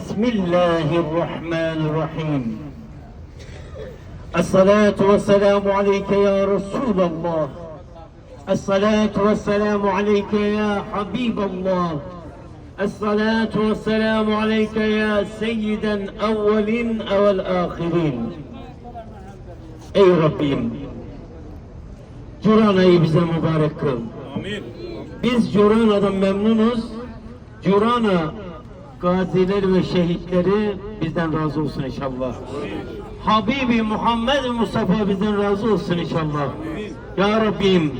بسم الله الرحمن الرحيم الصلاة والسلام عليك يا رسول الله الصلاة والسلام عليك يا حبيب الله الصلاة والسلام عليك يا سيد الأولين والآخرين Ey Rabbim Curana'yı bize mübarek kıl. Amin. Biz Curana'dan memnunuz. Curana gazileri ve şehitleri bizden razı olsun inşallah. Habibi Muhammed Mustafa bizden razı olsun inşallah. Ya Rabbim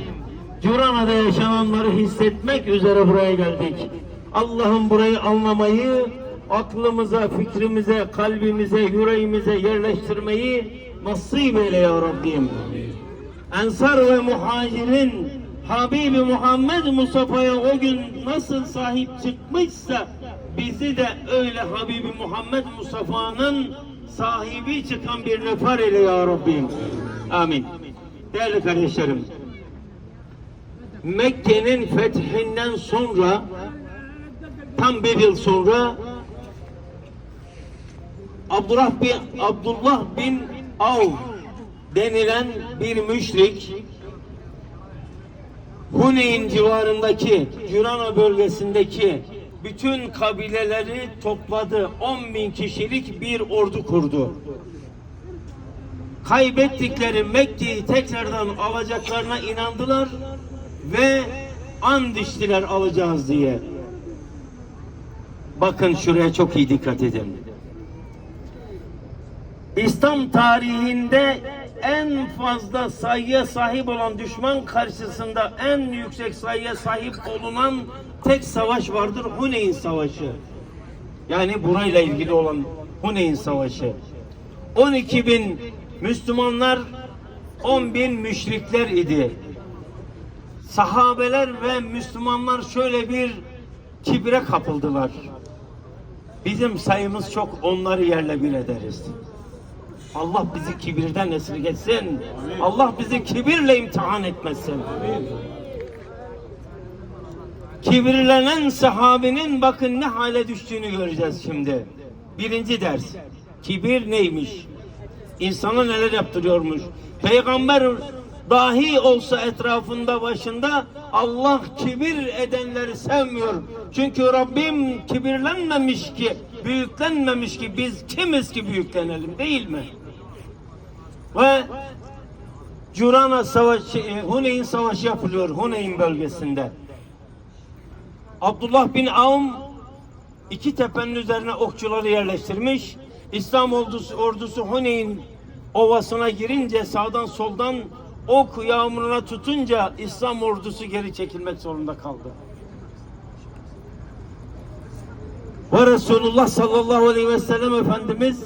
Curana'da yaşananları hissetmek üzere buraya geldik. Allah'ım burayı anlamayı aklımıza, fikrimize, kalbimize, yüreğimize yerleştirmeyi nasip eyle ya Rabbim. Ensar ve muhacirin Habibi Muhammed Mustafa'ya o gün nasıl sahip çıkmışsa bizi de öyle Habibi Muhammed Mustafa'nın sahibi çıkan bir nefer eyle ya Rabbim. Amin. Değerli kardeşlerim, Mekke'nin fethinden sonra tam bir yıl sonra Abdullah bin, Abdullah bin Av denilen bir müşrik Huneyn civarındaki Cürana bölgesindeki bütün kabileleri topladı. 10 bin kişilik bir ordu kurdu. Kaybettikleri Mekke'yi tekrardan alacaklarına inandılar ve and içtiler alacağız diye. Bakın şuraya çok iyi dikkat edin. İslam tarihinde en fazla sayıya sahip olan düşman karşısında en yüksek sayıya sahip olunan tek savaş vardır Huneyn Savaşı. Yani burayla ilgili olan Huneyn Savaşı. 12 bin Müslümanlar 10 bin müşrikler idi. Sahabeler ve Müslümanlar şöyle bir kibre kapıldılar. Bizim sayımız çok onları yerle bir ederiz. Allah bizi kibirden esirgesin. Allah bizi kibirle imtihan etmesin. Kibirlenen sahabinin bakın ne hale düştüğünü göreceğiz şimdi. Birinci ders. Kibir neymiş? İnsana neler yaptırıyormuş? Peygamber dahi olsa etrafında başında Allah kibir edenleri sevmiyor. Çünkü Rabbim kibirlenmemiş ki, büyüklenmemiş ki biz kimiz ki büyüklenelim değil mi? Ve Curana Savaşı, e, Huneyn Savaşı yapılıyor Huneyn bölgesinde. Abdullah bin Avm iki tepenin üzerine okçuları yerleştirmiş. İslam ordusu, ordusu Huneyn ovasına girince sağdan soldan ok yağmuruna tutunca İslam ordusu geri çekilmek zorunda kaldı. Ve Resulullah sallallahu aleyhi ve sellem Efendimiz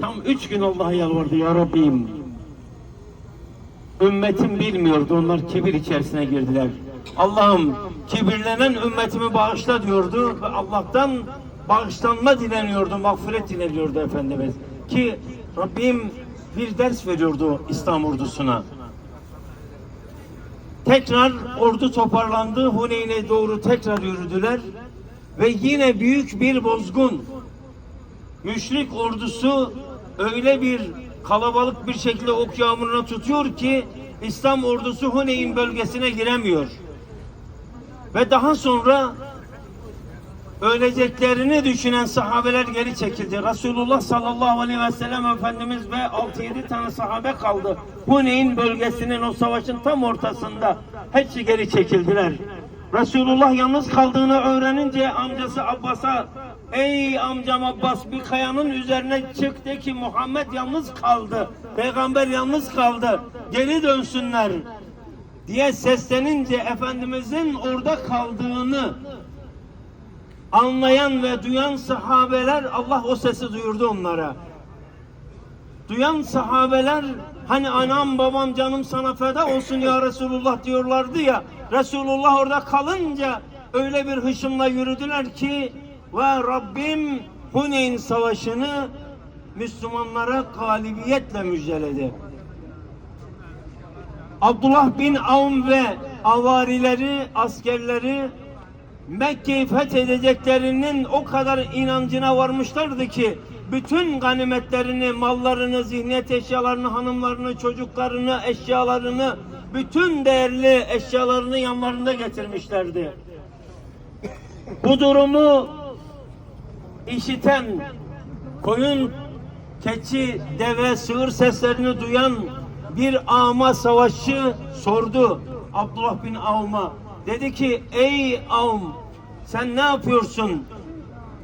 tam üç gün Allah'a yalvardı ya Rabbim. Ümmetim bilmiyordu onlar kibir içerisine girdiler. Allah'ım kibirlenen ümmetimi bağışla diyordu ve Allah'tan bağışlanma dileniyordu, mağfiret dileniyordu Efendimiz. Ki Rabbim bir ders veriyordu İslam ordusuna. Tekrar ordu toparlandı. Huneyn'e doğru tekrar yürüdüler. Ve yine büyük bir bozgun. Müşrik ordusu öyle bir kalabalık bir şekilde ok yağmuruna tutuyor ki İslam ordusu Huneyn bölgesine giremiyor. Ve daha sonra öleceklerini düşünen sahabeler geri çekildi. Resulullah sallallahu aleyhi ve sellem Efendimiz ve 6-7 tane sahabe kaldı. Huneyn bölgesinin o savaşın tam ortasında. Hepsi geri çekildiler. Resulullah yalnız kaldığını öğrenince amcası Abbas'a Ey amcam Abbas bir kayanın üzerine çık de ki Muhammed yalnız kaldı. Peygamber yalnız kaldı. Geri dönsünler diye seslenince Efendimizin orada kaldığını anlayan ve duyan sahabeler Allah o sesi duyurdu onlara. Duyan sahabeler hani anam babam canım sana feda olsun ya Resulullah diyorlardı ya. Resulullah orada kalınca öyle bir hışımla yürüdüler ki ve Rabbim Huneyn Savaşı'nı Müslümanlara galibiyetle müjdeledi. Abdullah bin Avm ve avarileri, askerleri Mekke'yi fethedeceklerinin o kadar inancına varmışlardı ki bütün ganimetlerini, mallarını, zihniyet eşyalarını, hanımlarını, çocuklarını, eşyalarını, bütün değerli eşyalarını yanlarında getirmişlerdi. Bu durumu işiten koyun, keçi, deve, sığır seslerini duyan bir ama savaşçı sordu Abdullah bin Avm'a. Dedi ki ey Avm sen ne yapıyorsun?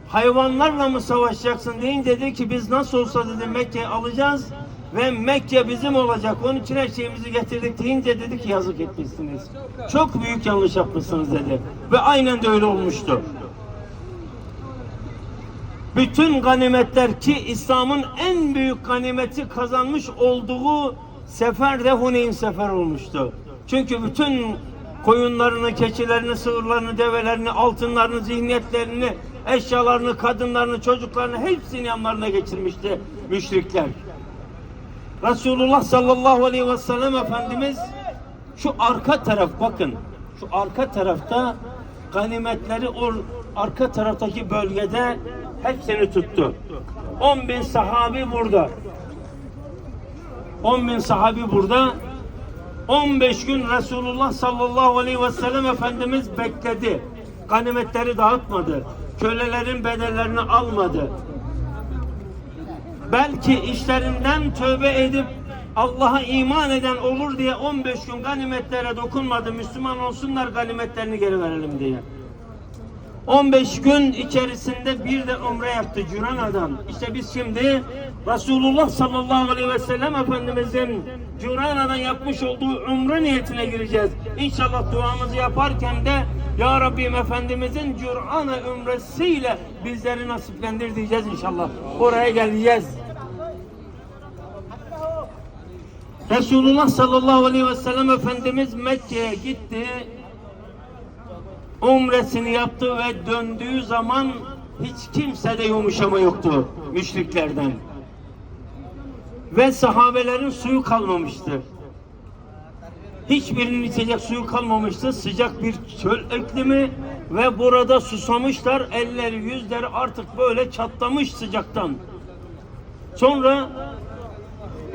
Hayvanlarla mı savaşacaksın deyin dedi ki biz nasıl olsa dedi Mekke'yi alacağız ve Mekke bizim olacak. Onun için her şeyimizi getirdik deyince dedi ki yazık etmişsiniz. Çok büyük yanlış yapmışsınız dedi. Ve aynen de öyle olmuştu. Bütün ganimetler ki İslam'ın en büyük ganimeti kazanmış olduğu sefer de Huneyn sefer olmuştu. Çünkü bütün koyunlarını, keçilerini, sığırlarını, develerini, altınlarını, zihniyetlerini, eşyalarını, kadınlarını, çocuklarını hepsini yanlarına geçirmişti müşrikler. Resulullah sallallahu aleyhi ve sellem Efendimiz şu arka taraf bakın şu arka tarafta ganimetleri o arka taraftaki bölgede hepsini tuttu. 10 bin sahabi burada. 10 bin sahabi burada. 15 gün Resulullah sallallahu aleyhi ve sellem Efendimiz bekledi. Ganimetleri dağıtmadı. Kölelerin bedellerini almadı belki işlerinden tövbe edip Allah'a iman eden olur diye 15 gün ganimetlere dokunmadı. Müslüman olsunlar ganimetlerini geri verelim diye. 15 gün içerisinde bir de umre yaptı Curana'dan. İşte biz şimdi Resulullah sallallahu aleyhi ve sellem Efendimizin Curana'dan yapmış olduğu umre niyetine gireceğiz. İnşallah duamızı yaparken de Ya Rabbim Efendimizin Curana umresiyle bizleri nasiplendir diyeceğiz inşallah. Oraya geleceğiz. Resulullah sallallahu aleyhi ve sellem Efendimiz Mekke'ye gitti. Umresini yaptı ve döndüğü zaman hiç kimsede yumuşama yoktu müşriklerden. Ve sahabelerin suyu kalmamıştı. Hiçbirinin içecek suyu kalmamıştı. Sıcak bir çöl iklimi ve burada susamışlar. Elleri yüzleri artık böyle çatlamış sıcaktan. Sonra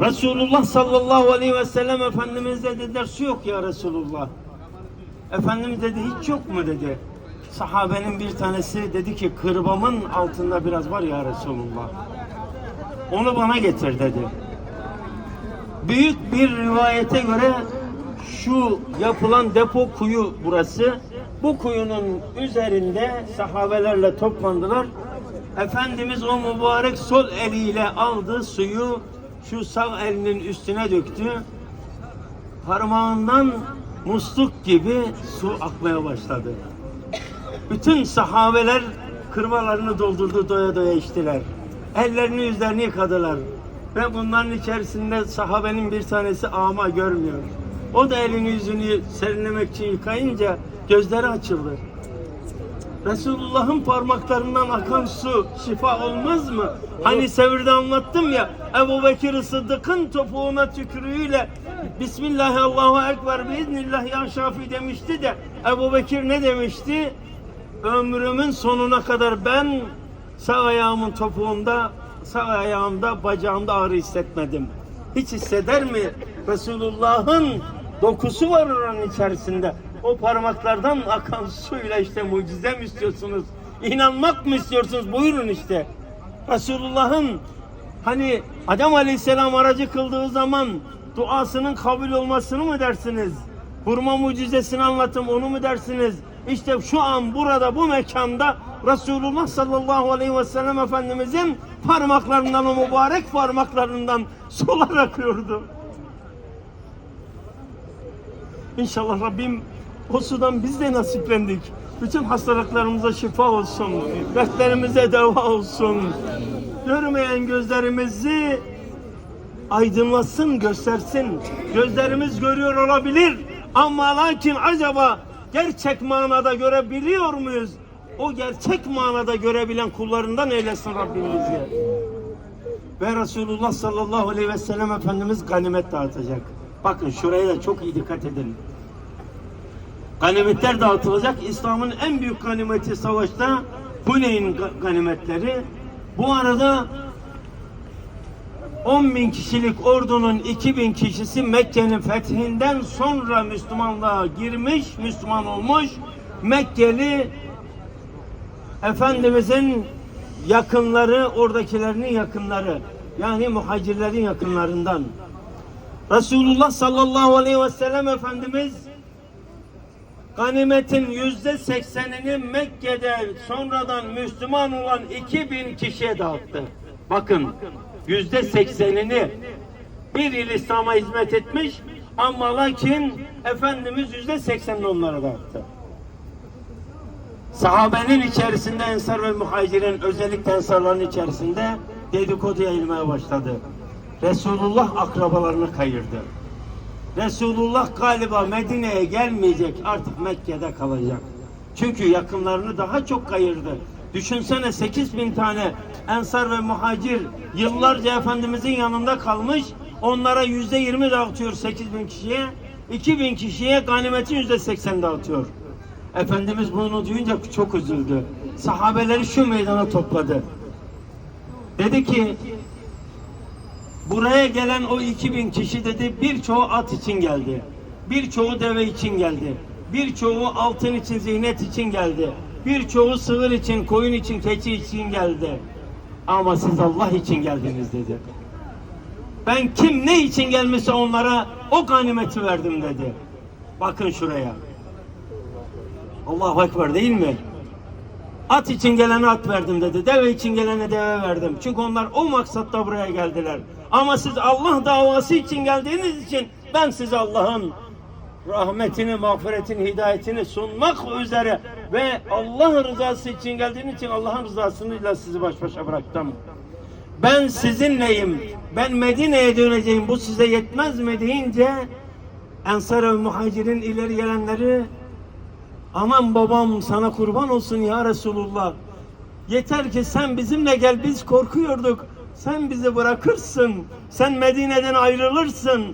Resulullah sallallahu aleyhi ve sellem Efendimiz de dediler su yok ya Resulullah. Efendimiz dedi hiç yok mu dedi. Sahabenin bir tanesi dedi ki kırbamın altında biraz var ya Resulullah. Onu bana getir dedi. Büyük bir rivayete göre şu yapılan depo kuyu burası. Bu kuyunun üzerinde sahabelerle toplandılar. Efendimiz o mübarek sol eliyle aldı suyu şu sağ elinin üstüne döktü. Parmağından musluk gibi su akmaya başladı. Bütün sahabeler kırmalarını doldurdu doya doya içtiler. Ellerini yüzlerini yıkadılar. Ve bunların içerisinde sahabenin bir tanesi ama görmüyor. O da elini yüzünü serinlemek için yıkayınca gözleri açıldı. Resulullah'ın parmaklarından akan su şifa olmaz mı? Hani sevirde anlattım ya Ebu Bekir Sıddık'ın topuğuna tükürüğüyle Bismillah Allahu Ekber biiznillah ya Şafi demişti de Ebu Bekir ne demişti? Ömrümün sonuna kadar ben sağ ayağımın topuğunda sağ ayağımda bacağımda ağrı hissetmedim. Hiç hisseder mi? Resulullah'ın dokusu var oranın içerisinde. O parmaklardan akan suyla işte mucize mi istiyorsunuz? İnanmak mı istiyorsunuz? Buyurun işte. Resulullah'ın hani Adem Aleyhisselam aracı kıldığı zaman duasının kabul olmasını mı dersiniz? Hurma mucizesini anlatım onu mu dersiniz? İşte şu an burada bu mekanda Resulullah sallallahu aleyhi ve sellem Efendimizin parmaklarından o mübarek parmaklarından sular akıyordu. İnşallah Rabbim o sudan biz de nasiplendik. Bütün hastalıklarımıza şifa olsun. Dertlerimize deva olsun. Görmeyen gözlerimizi aydınlatsın, göstersin. Gözlerimiz görüyor olabilir. Ama lakin acaba gerçek manada görebiliyor muyuz? O gerçek manada görebilen kullarından eylesin Rabbimiz ya. Ve Resulullah sallallahu aleyhi ve sellem Efendimiz ganimet dağıtacak. Bakın şuraya da çok iyi dikkat edin. Ganimetler dağıtılacak. İslam'ın en büyük ganimeti savaşta Huneyn ga- ganimetleri. Bu arada 10 bin kişilik ordunun 2 bin kişisi Mekke'nin fethinden sonra Müslümanlığa girmiş, Müslüman olmuş. Mekkeli Efendimizin yakınları, oradakilerinin yakınları. Yani muhacirlerin yakınlarından. Resulullah sallallahu aleyhi ve sellem Efendimiz ganimetin yüzde seksenini Mekke'de sonradan Müslüman olan 2000 kişiye dağıttı. Bakın yüzde seksenini bir yıl İslam'a hizmet etmiş ama lakin Efendimiz yüzde seksenini onlara dağıttı. Sahabenin içerisinde ensar ve muhacirin özellikle ensarların içerisinde dedikodu yayılmaya başladı. Resulullah akrabalarını kayırdı. Resulullah galiba Medine'ye gelmeyecek artık Mekke'de kalacak. Çünkü yakınlarını daha çok kayırdı. Düşünsene 8 bin tane ensar ve muhacir yıllarca Efendimizin yanında kalmış. Onlara yüzde yirmi dağıtıyor 8 bin kişiye. 2 bin kişiye ganimetin yüzde seksen dağıtıyor. Efendimiz bunu duyunca çok üzüldü. Sahabeleri şu meydana topladı. Dedi ki buraya gelen o 2000 kişi dedi birçoğu at için geldi. Birçoğu deve için geldi. Birçoğu altın için, zihnet için geldi. Birçoğu sığır için, koyun için, keçi için geldi. Ama siz Allah için geldiniz dedi. Ben kim ne için gelmişse onlara o ganimeti verdim dedi. Bakın şuraya. Allahu Ekber değil mi? At için gelene at verdim dedi. Deve için gelene deve verdim. Çünkü onlar o maksatla buraya geldiler. Ama siz Allah davası için geldiğiniz için ben size Allah'ın rahmetini, mağfiretini, hidayetini sunmak üzere ve Allah rızası için geldiğiniz için Allah'ın rızasıyla sizi baş başa bıraktım. Ben sizinleyim. Ben Medine'ye döneceğim. Bu size yetmez mi deyince Ensar ve Muhacirin ileri gelenleri Aman babam sana kurban olsun ya Resulullah. Yeter ki sen bizimle gel biz korkuyorduk. Sen bizi bırakırsın. Sen Medine'den ayrılırsın.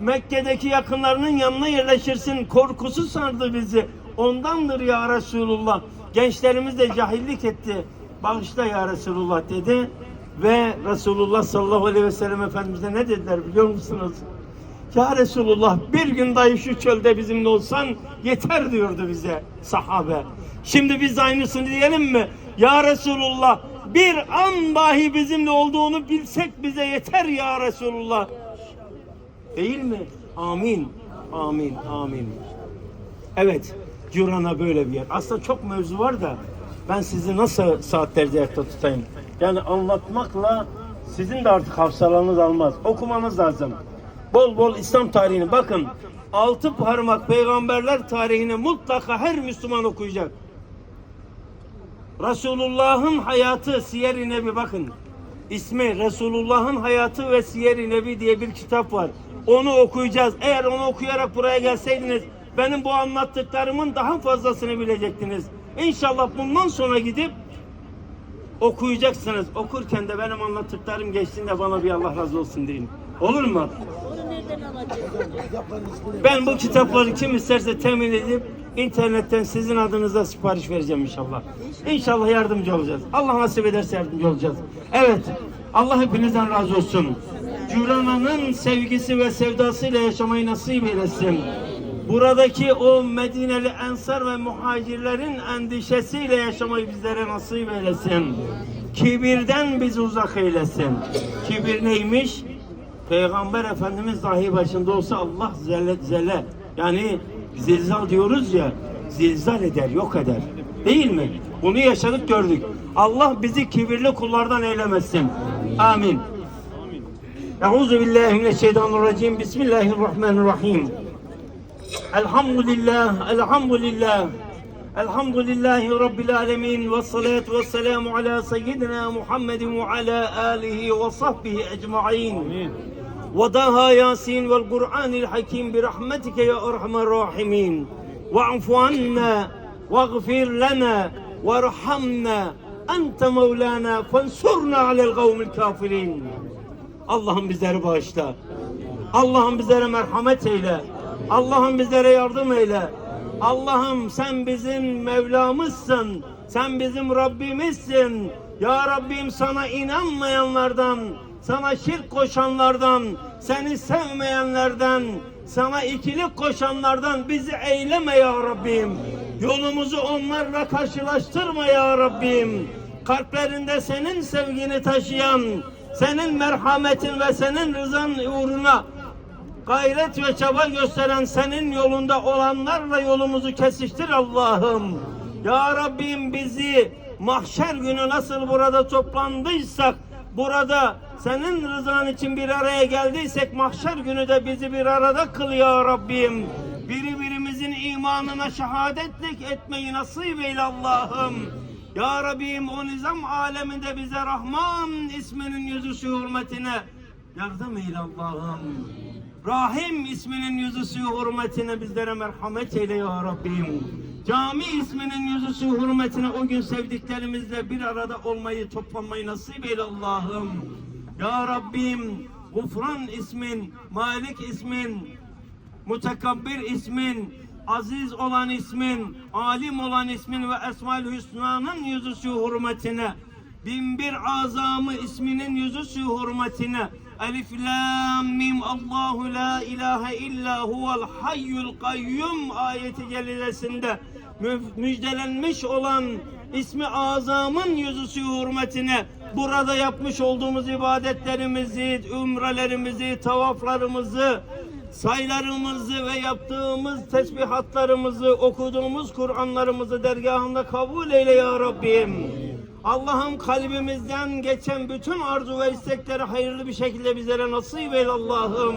Mekke'deki yakınlarının yanına yerleşirsin. Korkusu sardı bizi. Ondandır ya Resulullah. Gençlerimiz de cahillik etti. Bağışla ya Resulullah dedi. Ve Resulullah sallallahu aleyhi ve sellem Efendimiz'e ne dediler biliyor musunuz? Ya Resulullah bir gün dahi şu çölde bizimle olsan yeter diyordu bize sahabe. Şimdi biz aynısını diyelim mi? Ya Resulullah bir an dahi bizimle olduğunu bilsek bize yeter ya Resulullah. Değil mi? Amin. Amin. Amin. Evet. Curana böyle bir yer. Aslında çok mevzu var da ben sizi nasıl saatlerce ayakta tutayım? Yani anlatmakla sizin de artık hafsalanız almaz. Okumanız lazım. Bol bol İslam tarihini bakın. Altı parmak peygamberler tarihini mutlaka her Müslüman okuyacak. Resulullah'ın hayatı Siyer-i Nebi bakın. İsmi Resulullah'ın hayatı ve Siyer-i Nebi diye bir kitap var. Onu okuyacağız. Eğer onu okuyarak buraya gelseydiniz benim bu anlattıklarımın daha fazlasını bilecektiniz. İnşallah bundan sonra gidip okuyacaksınız. Okurken de benim anlattıklarım geçtiğinde bana bir Allah razı olsun deyin. Olur mu? Ben bu kitapları kim isterse temin edip internetten sizin adınıza sipariş vereceğim inşallah. İnşallah yardımcı olacağız. Allah nasip ederse yardımcı olacağız. Evet. Allah hepinizden razı olsun. Curana'nın sevgisi ve sevdasıyla yaşamayı nasip eylesin. Buradaki o Medineli ensar ve muhacirlerin endişesiyle yaşamayı bizlere nasip eylesin. Kibirden bizi uzak eylesin. Kibir neymiş? Peygamber Efendimiz dahi başında olsa Allah zelle zelle yani zilzal diyoruz ya zilzal eder yok eder değil mi? Bunu yaşadık gördük. Allah bizi kibirli kullardan eylemesin. Amin. أعوذ بالله من الشيطان الرجيم. بسم الله الرحمن الرحيم. الحمد لله الحمد لله الحمد لله رب العالمين والصلاة والسلام على سيدنا محمد وعلى آله وصحبه أجمعين. آمين. وضاها ياسين والقرآن الحكيم برحمتك يا أرحم الراحمين. واعف عنا واغفر لنا وارحمنا. أنت مولانا فانصرنا على القوم الكافرين. Allah'ım bizleri bağışla. Allah'ım bizlere merhamet eyle. Allah'ım bizlere yardım eyle. Allah'ım sen bizim Mevlamızsın. Sen bizim Rabbimizsin. Ya Rabbim sana inanmayanlardan, sana şirk koşanlardan, seni sevmeyenlerden, sana ikilik koşanlardan bizi eyleme ya Rabbim. Yolumuzu onlarla karşılaştırma ya Rabbim. Kalplerinde senin sevgini taşıyan, senin merhametin ve senin rızan uğruna gayret ve çaba gösteren senin yolunda olanlarla yolumuzu kesiştir Allah'ım. Ya Rabbim bizi mahşer günü nasıl burada toplandıysak, burada senin rızan için bir araya geldiysek mahşer günü de bizi bir arada kıl ya Rabbim. Birbirimizin imanına şehadetlik etmeyi nasip eyle Allah'ım. Ya Rabbim o nizam aleminde bize Rahman isminin yüzüsü hürmetine yardım eyle Allah'ım. Rahim isminin yüzüsü hürmetine bizlere merhamet eyle ya Rabbim. Cami isminin yüzüsü hürmetine o gün sevdiklerimizle bir arada olmayı, toplanmayı nasip eyle Allah'ım. Ya Rabbim, Gufran ismin, Malik ismin, Mutekabbir ismin, aziz olan ismin, alim olan ismin ve Esma-ül Hüsna'nın yüzüsü hürmetine, binbir azamı isminin yüzüsü hürmetine, Elif Lam Mim Allahu la ilahe illa huvel hayyul kayyum ayeti celilesinde mü- müjdelenmiş olan ismi azamın yüzüsü hürmetine burada yapmış olduğumuz ibadetlerimizi, ümrelerimizi, tavaflarımızı, sayılarımızı ve yaptığımız tesbihatlarımızı, okuduğumuz Kur'anlarımızı dergahında kabul eyle ya Rabbim. Allah'ım kalbimizden geçen bütün arzu ve istekleri hayırlı bir şekilde bizlere nasip eyle Allah'ım.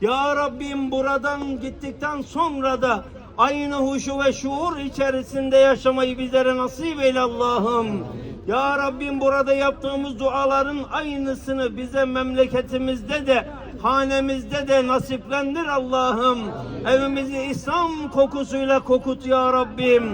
Ya Rabbim buradan gittikten sonra da aynı huşu ve şuur içerisinde yaşamayı bizlere nasip eyle Allah'ım. Ya Rabbim burada yaptığımız duaların aynısını bize memleketimizde de hanemizde de nasiplendir Allah'ım. Evimizi İslam kokusuyla kokut ya Rabbim.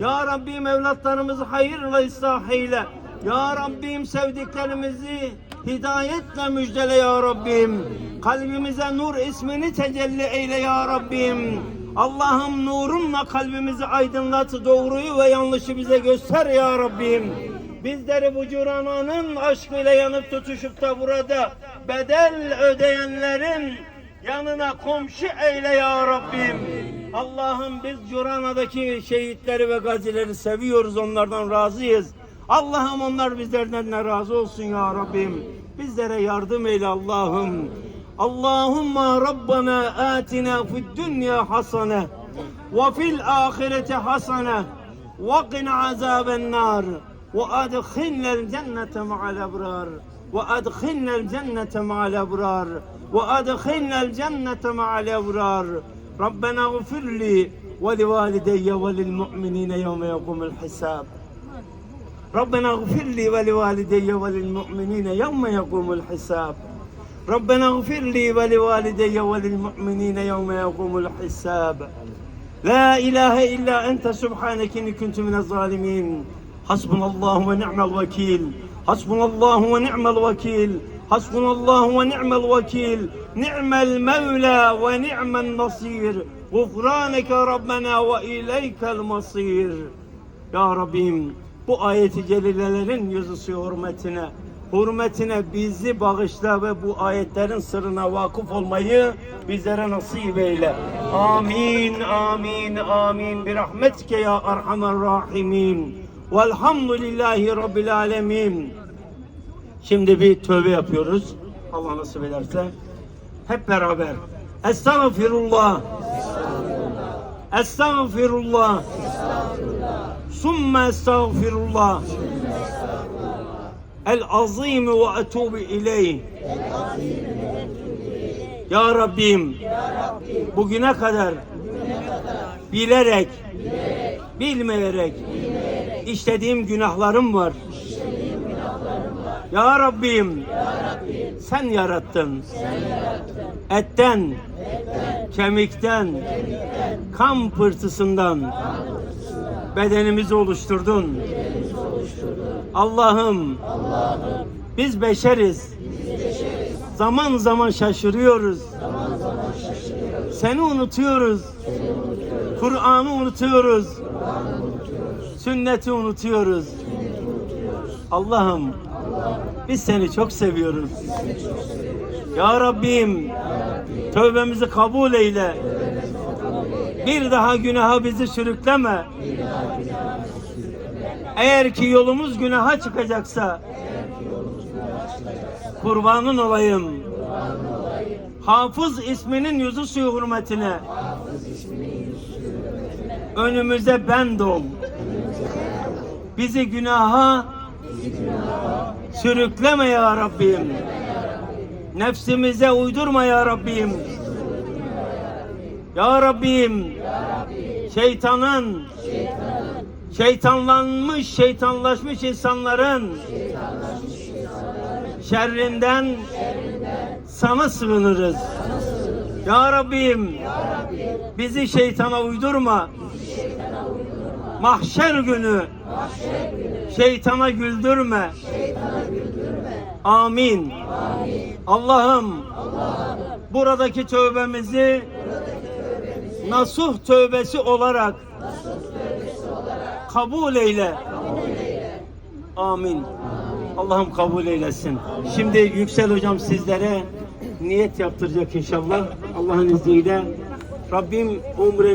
Ya Rabbim evlatlarımızı hayırla ıslah eyle. Ya Rabbim sevdiklerimizi hidayetle müjdele ya Rabbim. Kalbimize nur ismini tecelli eyle ya Rabbim. Allah'ım nurunla kalbimizi aydınlat, doğruyu ve yanlışı bize göster ya Rabbim. Bizleri bu curananın aşkıyla yanıp tutuşup da burada bedel ödeyenlerin yanına komşu eyle ya Rabbim. Allah'ım biz Curana'daki şehitleri ve gazileri seviyoruz, onlardan razıyız. Allah'ım onlar bizlerden de razı olsun ya Rabbim. Bizlere yardım eyle Allah'ım. Allahumma Rabbana atina fid dünya hasene ve fil ahireti hasene ve qina azaben nar ve adkhilnel cennete ma'al ebrar cennete ma'al ebrar ve adkhilnel cennete ma'al ebrar ربنا اغفر لي ولوالدي وللمؤمنين يوم يقوم الحساب. ربنا اغفر لي ولوالدي وللمؤمنين يوم يقوم الحساب. ربنا اغفر لي ولوالدي وللمؤمنين يوم يقوم الحساب. لا إله إلا أنت سبحانك إني كنت من الظالمين. حسبنا الله ونعم الوكيل. Hasbunallahu ve ni'mel vekil. Hasbunallahu ve ni'mel vekil. Ni'mel mevla ve ni'men nasir. Gufraneke Rabbena ve ileykel masir. Ya Rabbim bu ayeti celilelerin yüzüsü hürmetine, hürmetine bizi bağışla ve bu ayetlerin sırrına vakıf olmayı bizlere nasip eyle. Amin, amin, amin. Bir rahmetke ya erhamer rahimin. Velhamdülillahi Rabbil alemin. Şimdi bir tövbe yapıyoruz. Allah nasip ederse. Hep beraber. Estağfirullah. Estağfirullah. Sümme estağfirullah. El azim ve etubu ileyh. Ya Rabbim, bugüne kadar bilerek, bilmeyerek işlediğim günahlarım var. Ya Rabbim, sen yarattın. Etten, kemikten, kan pırtısından bedenimizi oluşturdun. Allah'ım, biz beşeriz. Zaman zaman şaşırıyoruz. Seni unutuyoruz. Kur'an'ı unutuyoruz. Sünneti unutuyoruz. Allah'ım biz seni çok seviyoruz. Ya Rabbim tövbemizi kabul eyle. Bir daha günaha bizi sürükleme. Eğer ki yolumuz günaha çıkacaksa kurbanın olayım. Hafız isminin yüzü suyu hürmetine önümüze ben dol. Bizi günaha sürükleme ya Rabbim. Nefsimize uydurma ya Rabbim. Ya Rabbim. Şeytanın şeytanlanmış, şeytanlaşmış insanların şerrinden sana sığınırız. Ya Rabbim, bizi şeytana uydurma. Mahşer günü şeytana güldürme. Amin. Allah'ım buradaki tövbemizi nasuh tövbesi olarak kabul eyle. Amin. Allah'ım kabul eylesin. Şimdi Yüksel Hocam sizlere niyet yaptıracak inşallah. Allah'ın izniyle. Rabbim umre